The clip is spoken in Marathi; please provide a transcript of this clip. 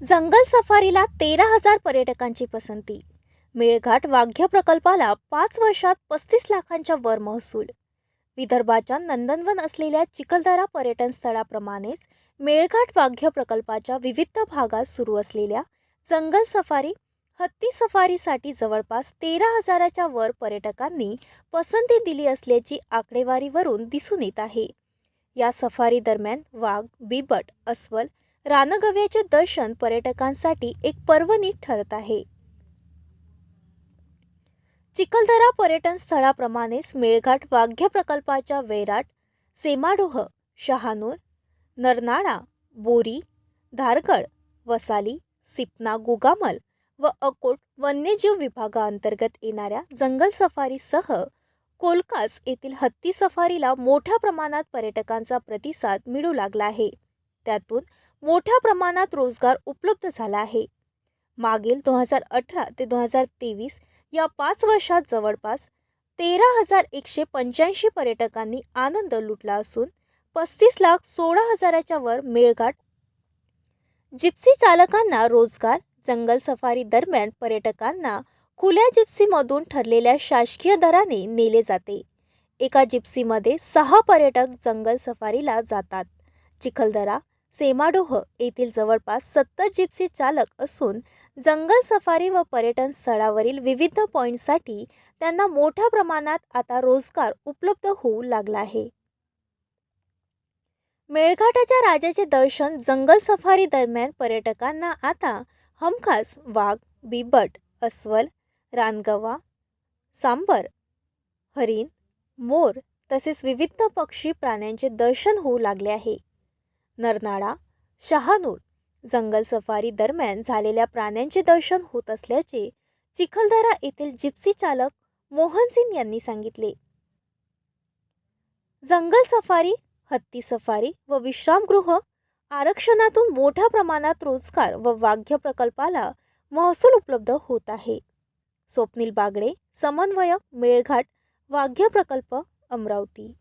जंगल सफारीला तेरा हजार पर्यटकांची पसंती. मेळघाट वाघ्य प्रकल्पाला पाच वर्षात पस्तीस लाखांच्या वर महसूल. विदर्भाच्या नंदनवन असलेल्या चिखलदरा पर्यटन स्थळाप्रमाणेच मेळघाट वाघ्य प्रकल्पाच्या विविध भागात सुरू असलेल्या जंगल सफारी हत्ती सफारीसाठी जवळपास तेरा हजाराच्या वर पर्यटकांनी पसंती दिली असल्याची आकडेवारीवरून दिसून येत आहे. या सफारी दरम्यान वाघ बिबट अस्वल रानगव्याचे दर्शन पर्यटकांसाठी एक पर्वणी ठरत आहे. चिखलदरा पर्यटन स्थळाप्रमाणेच मेळघाट वाघ्य प्रकल्पाच्या वैराट सेमाडोह शहानूर नरनाळा बोरी धारगड वसाली सिपना गुगामल व अकोट वन्यजीव विभागाअंतर्गत येणाऱ्या जंगल सफारीसह कोलकास येथील हत्ती सफारीला मोठ्या प्रमाणात पर्यटकांचा प्रतिसाद मिळू लागला आहे. त्यातून मोठ्या प्रमाणात रोजगार उपलब्ध झाला आहे. मागील दोन हजार अठरा ते दोन हजार तेवीस या पाच वर्षात जवळपास तेरा हजार एकशे पंच्याऐंशी पर्यटकांनी आनंद लुटला असून पस्तीस लाख सोळा हजाराच्या वर मेळघाट जिप्सी चालकांना रोजगार जंगल सफारी दरम्यान पर्यटकांना खुल्या जिप्सीमधून ठरलेल्या शासकीय दराने नेले जाते. एका जिप्सीमध्ये सहा पर्यटक जंगल सफारीला जातात. चिखलदरा सेमाडोह येथील जवळपास सत्तर जिप्सी चालक असून जंगल सफारी व पर्यटन स्थळावरील विविध पॉईंटसाठी त्यांना मोठ्या प्रमाणात आता रोजगार उपलब्ध होऊ लागला आहे. मेळघाटाच्या राजाचे दर्शन जंगल सफारी दरम्यान पर्यटकांना आता हमखास वाघ बिबट अस्वल रानगवा सांबर हरिण मोर तसेच विविध पक्षी प्राण्यांचे दर्शन होऊ लागले आहे. नरनाळा शहानूर जंगल सफारी दरम्यान झालेल्या प्राण्यांचे दर्शन होत असल्याचे चिखलदरा येथील जिप्सी चालक मोहन सिंग यांनी सांगितले. जंगल सफारी हत्ती सफारी व विश्रामगृह आरक्षणातून मोठ्या प्रमाणात रोजगार व वाघ्य प्रकल्पाला महसूल उपलब्ध होत आहे. स्वप्नील बागडे समन्वयक मेळघाट वाघ्य प्रकल्प अमरावती.